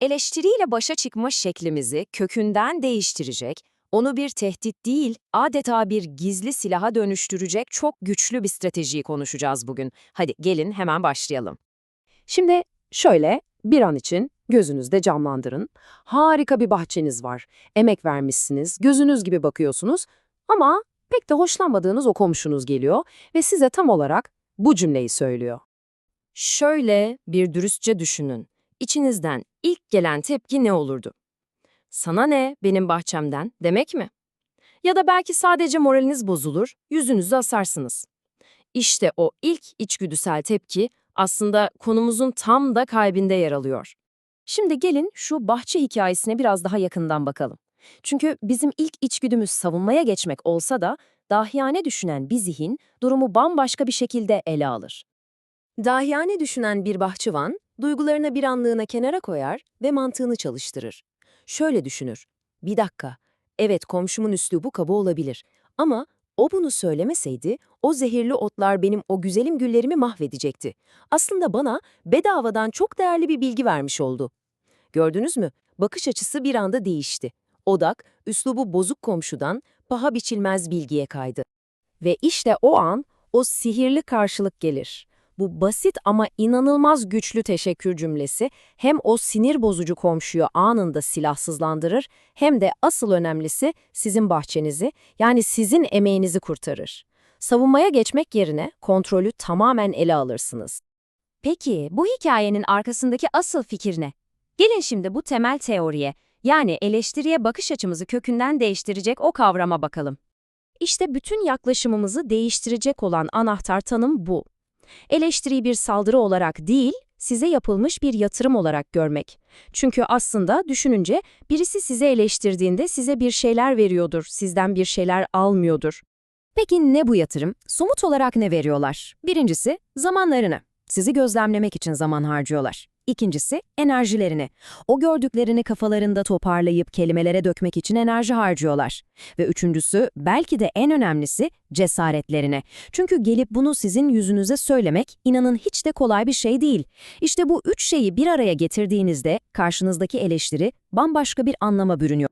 eleştiriyle başa çıkma şeklimizi kökünden değiştirecek, onu bir tehdit değil, adeta bir gizli silaha dönüştürecek çok güçlü bir stratejiyi konuşacağız bugün. Hadi gelin hemen başlayalım. Şimdi şöyle bir an için gözünüzde canlandırın. Harika bir bahçeniz var. Emek vermişsiniz, gözünüz gibi bakıyorsunuz ama pek de hoşlanmadığınız o komşunuz geliyor ve size tam olarak bu cümleyi söylüyor. Şöyle bir dürüstçe düşünün. İçinizden ilk gelen tepki ne olurdu? Sana ne benim bahçemden demek mi? Ya da belki sadece moraliniz bozulur, yüzünüzü asarsınız. İşte o ilk içgüdüsel tepki aslında konumuzun tam da kalbinde yer alıyor. Şimdi gelin şu bahçe hikayesine biraz daha yakından bakalım. Çünkü bizim ilk içgüdümüz savunmaya geçmek olsa da dahiyane düşünen bir zihin durumu bambaşka bir şekilde ele alır. Dahiyane düşünen bir bahçıvan, duygularını bir anlığına kenara koyar ve mantığını çalıştırır. Şöyle düşünür, bir dakika, evet komşumun üslubu kaba olabilir ama o bunu söylemeseydi o zehirli otlar benim o güzelim güllerimi mahvedecekti. Aslında bana bedavadan çok değerli bir bilgi vermiş oldu. Gördünüz mü? Bakış açısı bir anda değişti. Odak, üslubu bozuk komşudan paha biçilmez bilgiye kaydı. Ve işte o an o sihirli karşılık gelir. Bu basit ama inanılmaz güçlü teşekkür cümlesi hem o sinir bozucu komşuyu anında silahsızlandırır hem de asıl önemlisi sizin bahçenizi yani sizin emeğinizi kurtarır. Savunmaya geçmek yerine kontrolü tamamen ele alırsınız. Peki bu hikayenin arkasındaki asıl fikir ne? Gelin şimdi bu temel teoriye, yani eleştiriye bakış açımızı kökünden değiştirecek o kavrama bakalım. İşte bütün yaklaşımımızı değiştirecek olan anahtar tanım bu. Eleştiriyi bir saldırı olarak değil, size yapılmış bir yatırım olarak görmek. Çünkü aslında düşününce birisi size eleştirdiğinde size bir şeyler veriyordur, sizden bir şeyler almıyordur. Peki ne bu yatırım? Somut olarak ne veriyorlar? Birincisi, zamanlarını. Sizi gözlemlemek için zaman harcıyorlar. İkincisi, enerjilerini. O gördüklerini kafalarında toparlayıp kelimelere dökmek için enerji harcıyorlar. Ve üçüncüsü, belki de en önemlisi, cesaretlerini. Çünkü gelip bunu sizin yüzünüze söylemek, inanın hiç de kolay bir şey değil. İşte bu üç şeyi bir araya getirdiğinizde, karşınızdaki eleştiri bambaşka bir anlama bürünüyor.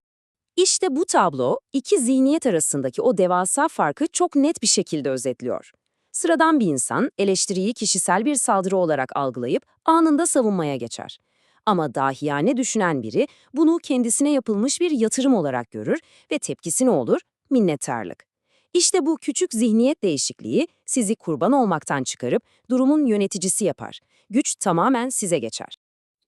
İşte bu tablo iki zihniyet arasındaki o devasa farkı çok net bir şekilde özetliyor. Sıradan bir insan eleştiriyi kişisel bir saldırı olarak algılayıp anında savunmaya geçer. Ama dahiyane düşünen biri bunu kendisine yapılmış bir yatırım olarak görür ve tepkisi ne olur? Minnettarlık. İşte bu küçük zihniyet değişikliği sizi kurban olmaktan çıkarıp durumun yöneticisi yapar. Güç tamamen size geçer.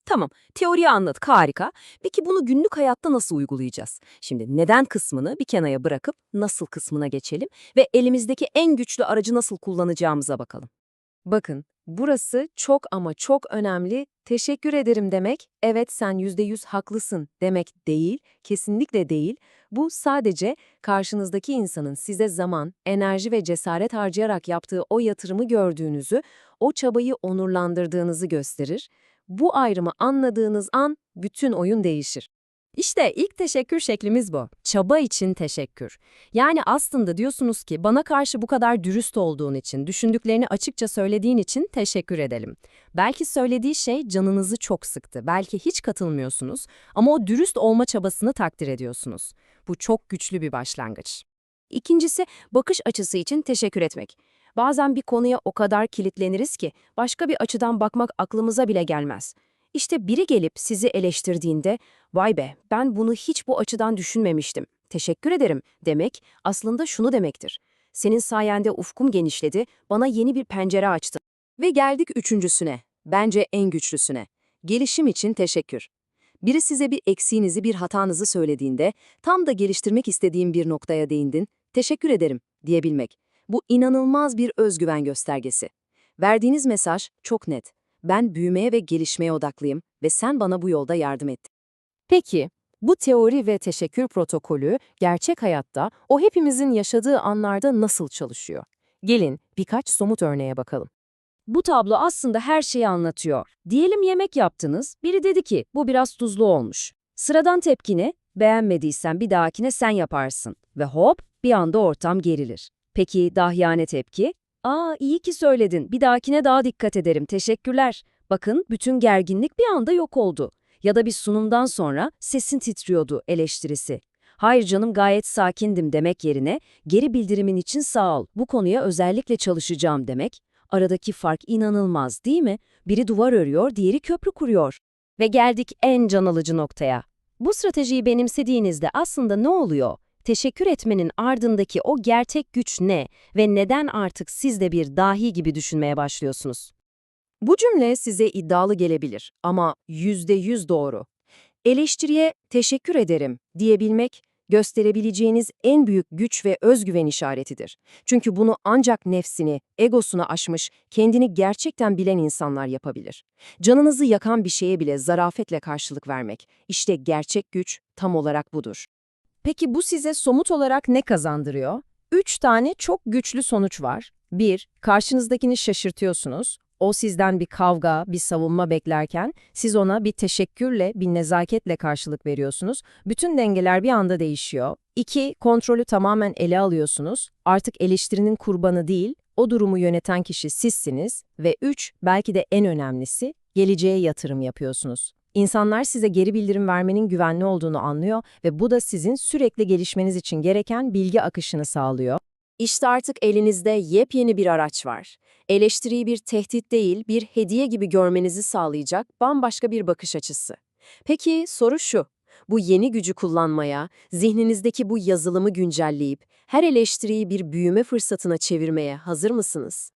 Tamam, teoriyi anladık, harika. Peki bunu günlük hayatta nasıl uygulayacağız? Şimdi neden kısmını bir kenara bırakıp nasıl kısmına geçelim ve elimizdeki en güçlü aracı nasıl kullanacağımıza bakalım. Bakın, burası çok ama çok önemli. Teşekkür ederim demek, evet sen yüzde yüz haklısın demek değil, kesinlikle değil. Bu sadece karşınızdaki insanın size zaman, enerji ve cesaret harcayarak yaptığı o yatırımı gördüğünüzü, o çabayı onurlandırdığınızı gösterir. Bu ayrımı anladığınız an bütün oyun değişir. İşte ilk teşekkür şeklimiz bu. Çaba için teşekkür. Yani aslında diyorsunuz ki bana karşı bu kadar dürüst olduğun için, düşündüklerini açıkça söylediğin için teşekkür edelim. Belki söylediği şey canınızı çok sıktı. Belki hiç katılmıyorsunuz ama o dürüst olma çabasını takdir ediyorsunuz. Bu çok güçlü bir başlangıç. İkincisi bakış açısı için teşekkür etmek. Bazen bir konuya o kadar kilitleniriz ki başka bir açıdan bakmak aklımıza bile gelmez. İşte biri gelip sizi eleştirdiğinde, vay be ben bunu hiç bu açıdan düşünmemiştim, teşekkür ederim demek aslında şunu demektir. Senin sayende ufkum genişledi, bana yeni bir pencere açtı. Ve geldik üçüncüsüne, bence en güçlüsüne. Gelişim için teşekkür. Biri size bir eksiğinizi, bir hatanızı söylediğinde, tam da geliştirmek istediğim bir noktaya değindin, teşekkür ederim diyebilmek. Bu inanılmaz bir özgüven göstergesi. Verdiğiniz mesaj çok net. Ben büyümeye ve gelişmeye odaklıyım ve sen bana bu yolda yardım ettin. Peki, bu teori ve teşekkür protokolü gerçek hayatta o hepimizin yaşadığı anlarda nasıl çalışıyor? Gelin birkaç somut örneğe bakalım. Bu tablo aslında her şeyi anlatıyor. Diyelim yemek yaptınız, biri dedi ki bu biraz tuzlu olmuş. Sıradan tepkini, beğenmediysen bir dahakine sen yaparsın ve hop bir anda ortam gerilir. Peki dahiyane tepki? Aa iyi ki söyledin, bir dahakine daha dikkat ederim, teşekkürler. Bakın bütün gerginlik bir anda yok oldu. Ya da bir sunumdan sonra sesin titriyordu eleştirisi. Hayır canım gayet sakindim demek yerine geri bildirimin için sağ ol, bu konuya özellikle çalışacağım demek. Aradaki fark inanılmaz değil mi? Biri duvar örüyor, diğeri köprü kuruyor. Ve geldik en can alıcı noktaya. Bu stratejiyi benimsediğinizde aslında ne oluyor? Teşekkür etmenin ardındaki o gerçek güç ne ve neden artık siz de bir dahi gibi düşünmeye başlıyorsunuz? Bu cümle size iddialı gelebilir ama yüzde yüz doğru. Eleştiriye teşekkür ederim diyebilmek, gösterebileceğiniz en büyük güç ve özgüven işaretidir. Çünkü bunu ancak nefsini, egosunu aşmış, kendini gerçekten bilen insanlar yapabilir. Canınızı yakan bir şeye bile zarafetle karşılık vermek, işte gerçek güç tam olarak budur. Peki bu size somut olarak ne kazandırıyor? Üç tane çok güçlü sonuç var. Bir, karşınızdakini şaşırtıyorsunuz. O sizden bir kavga, bir savunma beklerken siz ona bir teşekkürle, bir nezaketle karşılık veriyorsunuz. Bütün dengeler bir anda değişiyor. İki, kontrolü tamamen ele alıyorsunuz. Artık eleştirinin kurbanı değil, o durumu yöneten kişi sizsiniz. Ve üç, belki de en önemlisi, geleceğe yatırım yapıyorsunuz. İnsanlar size geri bildirim vermenin güvenli olduğunu anlıyor ve bu da sizin sürekli gelişmeniz için gereken bilgi akışını sağlıyor. İşte artık elinizde yepyeni bir araç var. Eleştiriyi bir tehdit değil, bir hediye gibi görmenizi sağlayacak bambaşka bir bakış açısı. Peki soru şu, bu yeni gücü kullanmaya, zihninizdeki bu yazılımı güncelleyip her eleştiriyi bir büyüme fırsatına çevirmeye hazır mısınız?